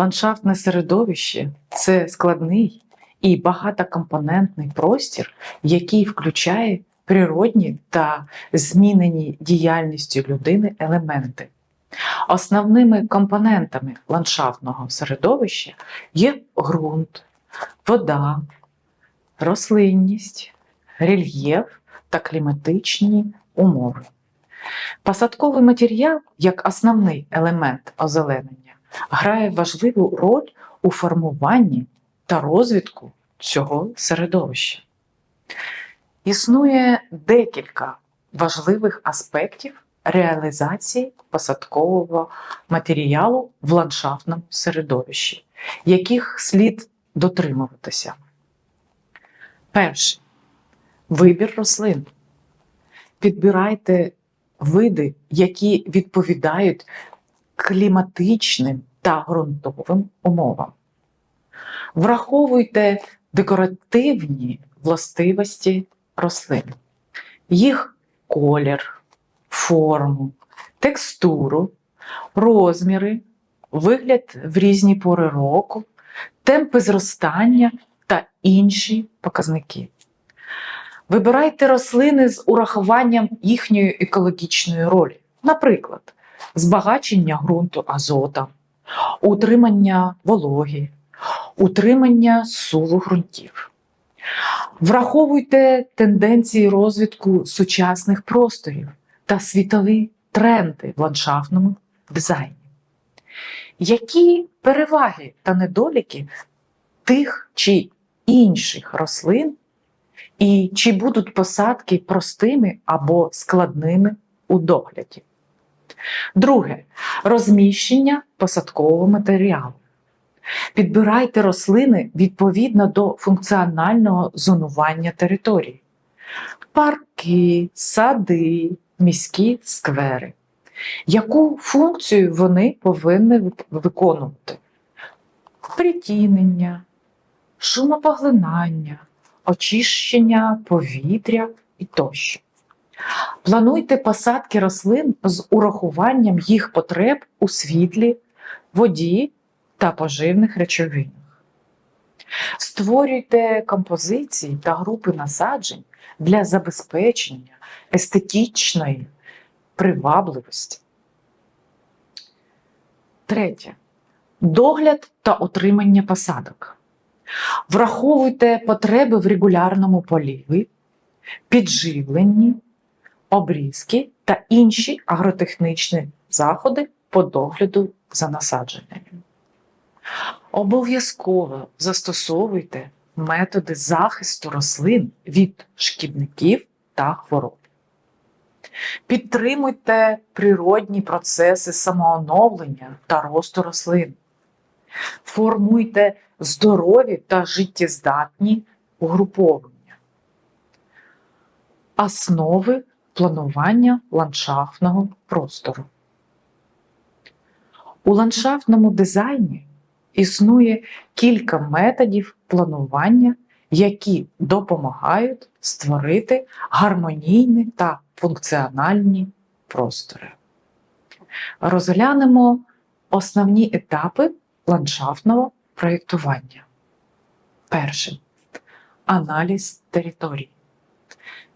Ландшафтне середовище це складний і багатокомпонентний простір, який включає природні та змінені діяльністю людини елементи. Основними компонентами ландшафтного середовища є ґрунт, вода, рослинність, рельєф та кліматичні умови. Посадковий матеріал, як основний елемент озеленення, грає важливу роль у формуванні та розвитку цього середовища. Існує декілька важливих аспектів реалізації посадкового матеріалу в ландшафтному середовищі, яких слід дотримуватися. Перше вибір рослин. Підбирайте види, які відповідають кліматичним та ґрунтовим умовам. Враховуйте декоративні властивості рослин, їх колір, форму, текстуру, розміри, вигляд в різні пори року, темпи зростання та інші показники. Вибирайте рослини з урахуванням їхньої екологічної ролі, наприклад, збагачення ґрунту азотом, утримання вологи, утримання сулу ґрунтів. Враховуйте тенденції розвитку сучасних просторів та світові тренди в ландшафтному дизайні. Які переваги та недоліки тих чи інших рослин, і чи будуть посадки простими або складними у догляді? Друге розміщення посадкового матеріалу. Підбирайте рослини відповідно до функціонального зонування території. Парки, сади, міські сквери. Яку функцію вони повинні виконувати? Притінення, шумопоглинання, очищення повітря і тощо. Плануйте посадки рослин з урахуванням їх потреб у світлі, воді та поживних речовинах. Створюйте композиції та групи насаджень для забезпечення естетичної привабливості. Третє. Догляд та отримання посадок. Враховуйте потреби в регулярному поліві, підживленні, обрізки та інші агротехнічні заходи по догляду за насадженнями. Обов'язково застосовуйте методи захисту рослин від шкідників та хвороб. Підтримуйте природні процеси самооновлення та росту рослин. Формуйте здорові та життєздатні угруповання. Основи планування ландшафтного простору. У ландшафтному дизайні існує кілька методів планування, які допомагають створити гармонійні та функціональні простори. Розглянемо основні етапи ландшафтного проєктування. Перший аналіз території.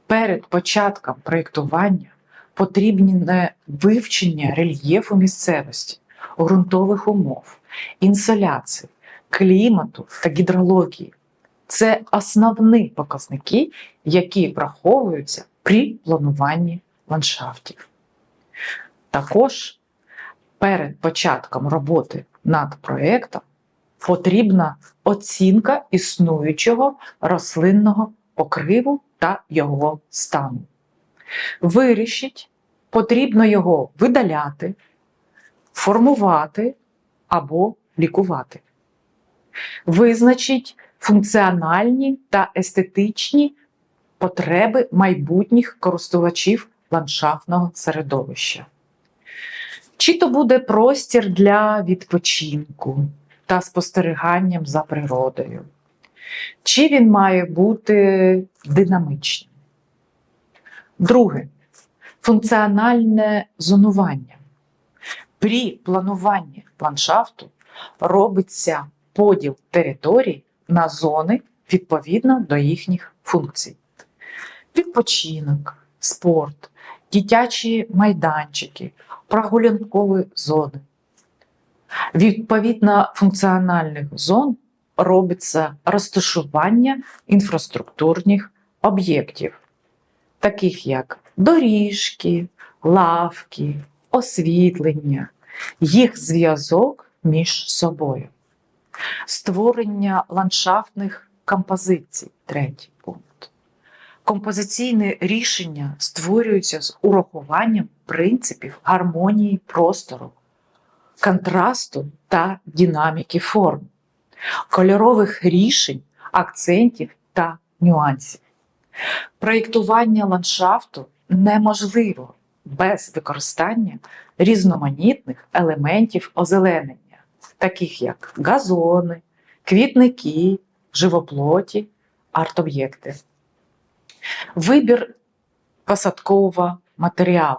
Перед початком проєктування потрібне вивчення рельєфу місцевості, ґрунтових умов, інсоляції, клімату та гідрології. Це основні показники, які враховуються при плануванні ландшафтів. Також перед початком роботи над проєктом потрібна оцінка існуючого рослинного покриву та його стану. Вирішіть, потрібно його видаляти, формувати або лікувати. Визначіть функціональні та естетичні потреби майбутніх користувачів ландшафтного середовища. Чи то буде простір для відпочинку та спостеріганням за природою, чи він має бути динамичним. Друге функціональне зонування. При плануванні ландшафту робиться поділ територій на зони відповідно до їхніх функцій. Відпочинок, спорт, дитячі майданчики, прогулянкові зони. Відповідно функціональних зон робиться розташування інфраструктурних об'єктів, таких як доріжки, лавки, освітлення, їх зв'язок між собою, створення ландшафтних композицій третій пункт. Композиційне рішення створюються з урахуванням принципів гармонії простору, контрасту та динаміки форм, кольорових рішень, акцентів та нюансів. Проєктування ландшафту неможливо без використання різноманітних елементів озеленення, таких як газони, квітники, живоплоті, арт-об'єкти. Вибір посадкового матеріалу.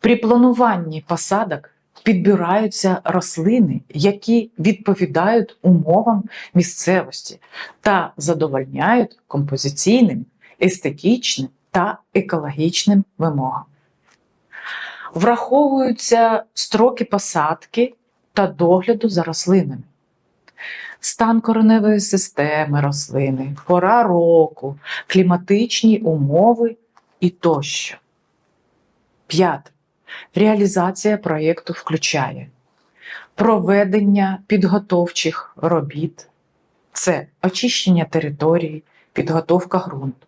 При плануванні посадок підбираються рослини, які відповідають умовам місцевості та задовольняють композиційним, естетичним та екологічним вимогам. Враховуються строки посадки та догляду за рослинами, стан кореневої системи рослини, пора року, кліматичні умови і тощо. П'яте. Реалізація проєкту включає проведення підготовчих робіт, це очищення території, підготовка ґрунту,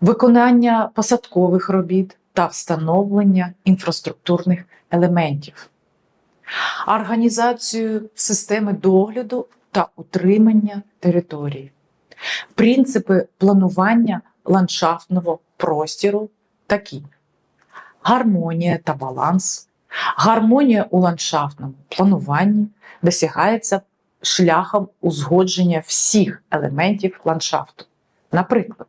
виконання посадкових робіт та встановлення інфраструктурних елементів, організацію системи догляду та утримання території, принципи планування ландшафтного простіру такі гармонія та баланс. Гармонія у ландшафтному плануванні досягається шляхом узгодження всіх елементів ландшафту. Наприклад,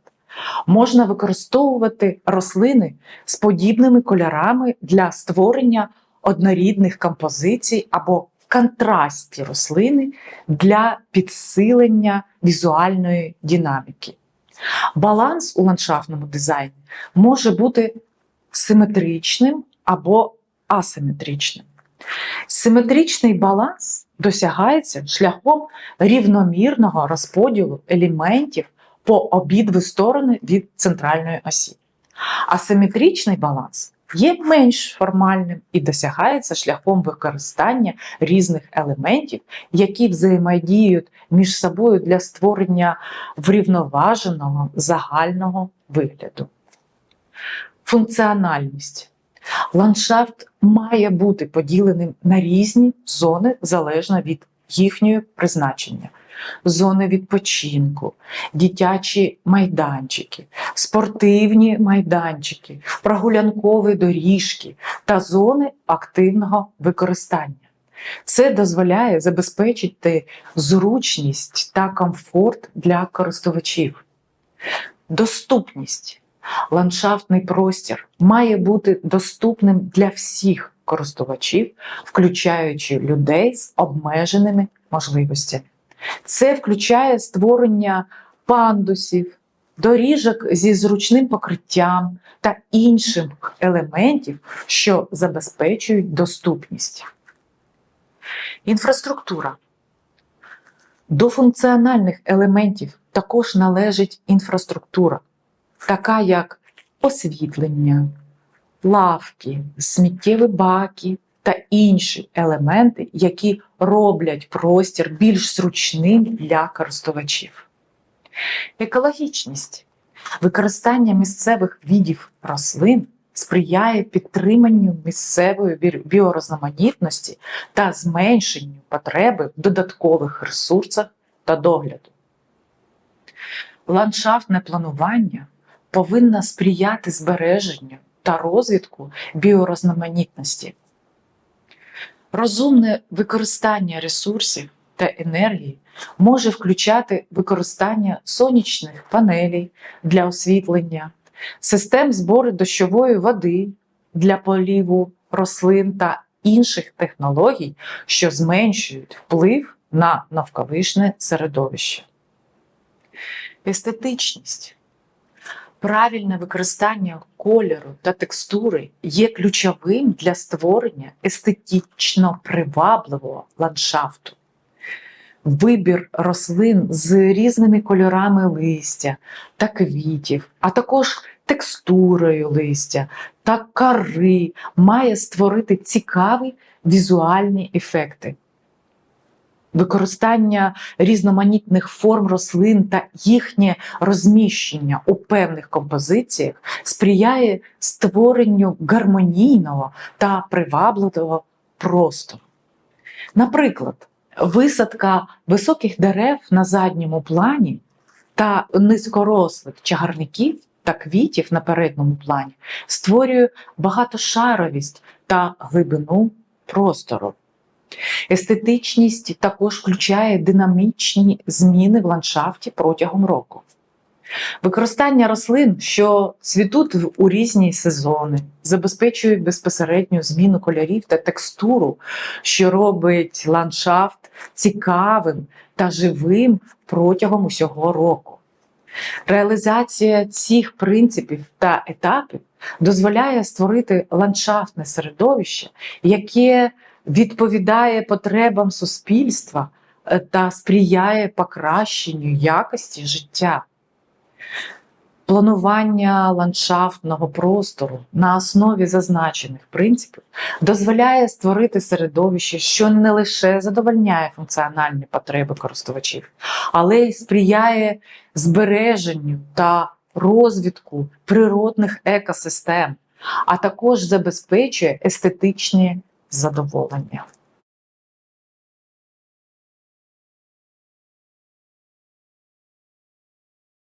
можна використовувати рослини з подібними кольорами для створення однорідних композицій або контрастні рослини для підсилення візуальної динаміки. Баланс у ландшафтному дизайні може бути симетричним або асиметричним. Симетричний баланс досягається шляхом рівномірного розподілу елементів по обидві сторони від центральної осі. Асиметричний баланс є менш формальним і досягається шляхом використання різних елементів, які взаємодіють між собою для створення врівноваженого загального вигляду. Функціональність. Ландшафт має бути поділеним на різні зони залежно від їхнього призначення. Зони відпочинку, дитячі майданчики, спортивні майданчики, прогулянкові доріжки та зони активного використання. Це дозволяє забезпечити зручність та комфорт для користувачів. Доступність. Ландшафтний простір має бути доступним для всіх користувачів, включаючи людей з обмеженими можливостями. Це включає створення пандусів, доріжок зі зручним покриттям та інших елементів, що забезпечують доступність. Інфраструктура. До функціональних елементів також належить інфраструктура, така як освітлення, лавки, сміттєві баки та інші елементи, які роблять простір більш зручним для користувачів. Екологічність. Використання місцевих видів рослин сприяє підтриманню місцевої бі- біорізноманітності та зменшенню потреби в додаткових ресурсах та догляду. Ландшафтне планування повинно сприяти збереженню та розвитку біорізноманітності. Розумне використання ресурсів та енергії може включати використання сонячних панелей для освітлення, систем збору дощової води для поліву рослин та інших технологій, що зменшують вплив на навколишнє середовище. Естетичність. Правильне використання кольору та текстури є ключовим для створення естетично привабливого ландшафту. Вибір рослин з різними кольорами листя та квітів, а також текстурою листя та кори має створити цікаві візуальні ефекти. Використання різноманітних форм рослин та їхнє розміщення у певних композиціях сприяє створенню гармонійного та привабливого простору. Наприклад, висадка високих дерев на задньому плані та низькорослих чагарників та квітів на передньому плані створює багатошаровість та глибину простору. Естетичність також включає динамічні зміни в ландшафті протягом року. Використання рослин, що цвітуть у різні сезони, забезпечують безпосередню зміну кольорів та текстуру, що робить ландшафт цікавим та живим протягом усього року. Реалізація цих принципів та етапів дозволяє створити ландшафтне середовище, яке відповідає потребам суспільства е, та сприяє покращенню якості життя. Планування ландшафтного простору на основі зазначених принципів дозволяє створити середовище, що не лише задовольняє функціональні потреби користувачів, але й сприяє збереженню та розвитку природних екосистем, а також забезпечує естетичні задоволення.